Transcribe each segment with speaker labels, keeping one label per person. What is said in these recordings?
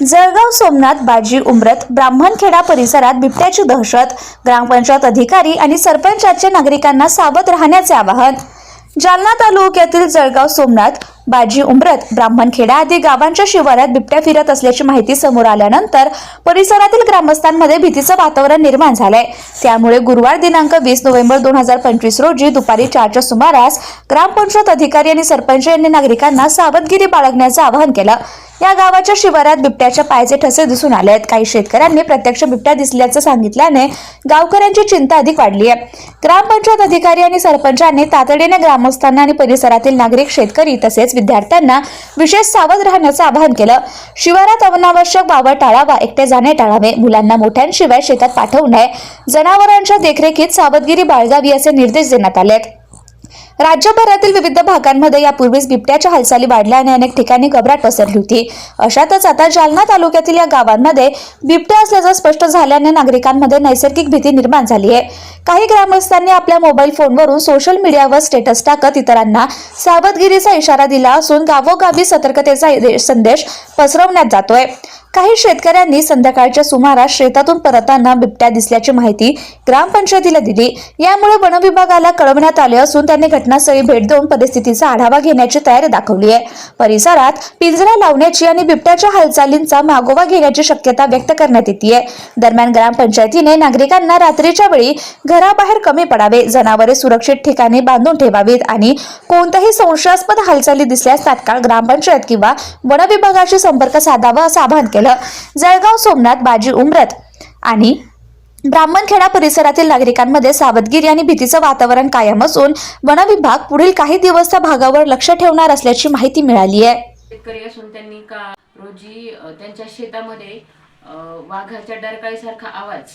Speaker 1: जळगाव सोमनाथ बाजी उमरत ब्राह्मणखेडा परिसरात बिबट्याची दहशत ग्रामपंचायत अधिकारी आणि सरपंचाचे नागरिकांना सावध राहण्याचे आवाहन. जालना तालुक्यातील जळगाव सोमनाथ बाजी उमरत ब्राह्मणखेडा आदी गावांच्या शिवारात बिबट्या फिरत असल्याची माहिती समोर आल्यानंतर परिसरातील ग्रामस्थांमध्ये भीतीचं वातावरण निर्माण झालंय. त्यामुळे गुरुवार दिनांक वीस नोव्हेंबर दोन हजार पंचवीस रोजी दुपारी चारच्या सुमारास ग्रामपंचायत अधिकारी आणि सरपंच यांनी नागरिकांना सावधगिरी बाळगण्याचं आवाहन केलं. या गावाच्या शिवारात बिबट्याच्या पायाचे ठसे दिसून आले आहेत. काही शेतकऱ्यांनी प्रत्यक्ष बिबट्या दिसल्याचं सांगितल्याने गावकऱ्यांची चिंता अधिक वाढली आहे. ग्रामपंचायत अधिकारी आणि सरपंचांनी तातडीने ग्रामस्थांना आणि परिसरातील नागरिक शेतकरी तसेच विद्यार्थ्यांना विशेष सावध राहण्याचं आवाहन केलं. शिवारात अनावश्यक वावर टाळावा एकटे जाणे टाळावे मुलांना मोठ्यांशिवाय शेतात पाठवू नये. जनावरांच्या देखरेखीत सावधगिरी बाळगावी असे निर्देश देण्यात आले आहेत. राज्यभरातील विविध भागांमध्ये यापूर्वीच बिबट्याच्या हालचाली वाढल्याने अनेक ठिकाणी घबराट पसरली होती. अशातच आता जालना तालुक्यातील या गावांमध्ये बिबट्या असल्याचं स्पष्ट झाल्याने नागरिकांमध्ये नैसर्गिक भीती निर्माण झाली आहे. काही ग्रामस्थांनी आपल्या मोबाईल फोनवरून सोशल मीडियावर स्टेटस टाकत इतरांना सावधगिरीचा इशारा दिला असून गावोगावी सतर्कतेचा संदेश पसरवण्यात जातोय. काही शेतकऱ्यांनी संध्याकाळच्या सुमारास शेतातून परतताना बिबट्या दिसल्याची माहिती ग्रामपंचायतीला दिली. यामुळे वनविभागाला कळवण्यात आले असून त्यांनी घटनास्थळी भेट देऊन परिस्थितीचा आढावा घेण्याची तयारी दाखवली आहे. परिसरात पिंजरा लावण्याची आणि बिबट्याच्या हालचालींचा मागोवा घेण्याची शक्यता व्यक्त करण्यात येते दरम्यान ग्रामपंचायतीने नागरिकांना रात्रीच्या वेळी घराबाहेर कमी पडावे जनावरे सुरक्षित ठिकाणी बांधून ठेवावीत आणि कोणत्याही संशयास्पद हालचाली दिसल्यास तात्काळ ग्रामपंचायत किंवा वनविभागाशी संपर्क साधावा असं आवाहन केलं जळगाव सोमनाथ बाजी उमरत आणि ब्राह्मणखेडा परिसरातील नागरिकांमध्ये सावधगिरी आणि भीतीचं वातावरण कायम असून वनविभाग पुढील काही दिवस त्या भागावर लक्ष ठेवणार असल्याची माहिती मिळाली आहे.
Speaker 2: शेतकरी असून त्यांनी का रोजी त्यांच्या शेतामध्ये वाघाच्या डरकाळीसारखा आवाज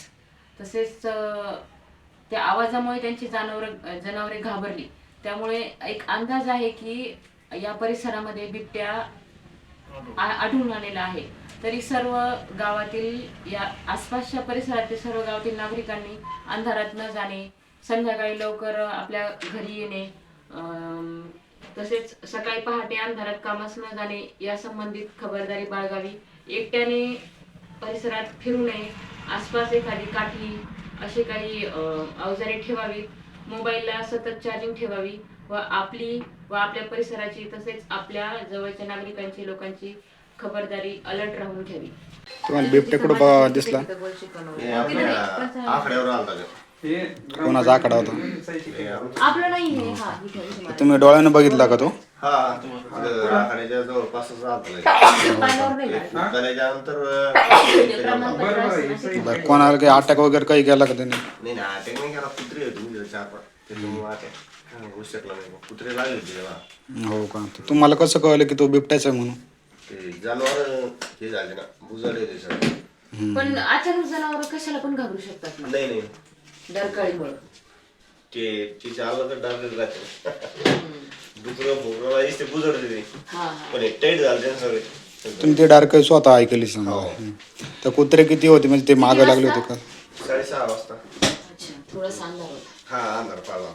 Speaker 2: तसेच त्या आवाजामुळे त्यांची जनावर जनावरे घाबरली. त्यामुळे एक अंदाज आहे की या परिसरामध्ये बिबट्या आढळून आलेला आहे. तरी सर्व गावातील या आसपासच्या परिसरातील सर्व गावातील नागरिकांनी अंधारात न जाणे संध्याकाळी लवकर आपल्या घरी येणे तसेच सकाळी पहाटे अंधारात कामास न जाणे या संबंधित खबरदारी बाळगावी. एकट्याने परिसरात फिरू नये आसपास एखादी काठी असे काही अवजारे ठेवावीत मोबाईलला सतत चार्जिंग ठेवावी व आपली व आपल्या परिसराची तसेच आपल्या जवळच्या नागरिकांची लोकांची खबरदारी अलर्ट राहून घ्यावी.
Speaker 3: तुम्हाला बिबट्या कुठं बा- दिसला?
Speaker 4: हे आकड्यावर आलता का?
Speaker 3: कोणाचा आकडा होता?
Speaker 2: आपलं नाही हे हा इथं- इथं माझ्या.
Speaker 3: तुम्ही डोळ्यानं बघितला का तो?
Speaker 4: हा तिथं आकड्याच्या जवळपासच आलता
Speaker 2: पाण्यावर नाही.
Speaker 4: त्याच्या नंतर.
Speaker 3: बरं कोणाला काही अटॅक वगैरे काही केला का त्याने?
Speaker 4: नाही ना अटॅक नाही केला कुत्रे होते म्हणजे चार पाच. त्याच्यामुळे अटॅक होऊ शकला नाही. कुत्रे लागले होते तेव्हा.
Speaker 3: हो का? तर तुम्हाला कसं कळलं की तो बिबट्याचा आहे म्हणून?
Speaker 4: ते जनावर हे झाले ना बुजाले होते सगळे.
Speaker 2: पण अचानक जनावर कशाला पण घाबरू शकतात ना.
Speaker 4: नाही नाही.
Speaker 2: डरकाळीमुळे.
Speaker 4: ते तिचे आलं तर डागलेलं राहते. दुसरं भोगला ते बुजडते ते.
Speaker 2: हा हा.
Speaker 4: पण हे टाईट झालं सगळे.
Speaker 3: तुम्ही ते डार्क स्वतः ऐकली समजा हं. तर कुत्रे किती होते? म्हणजे ते मागं लागले होते का?
Speaker 4: साडेसहा वाजता.
Speaker 2: अच्छा थोडा अंधार होता
Speaker 4: हा अंधार पाडला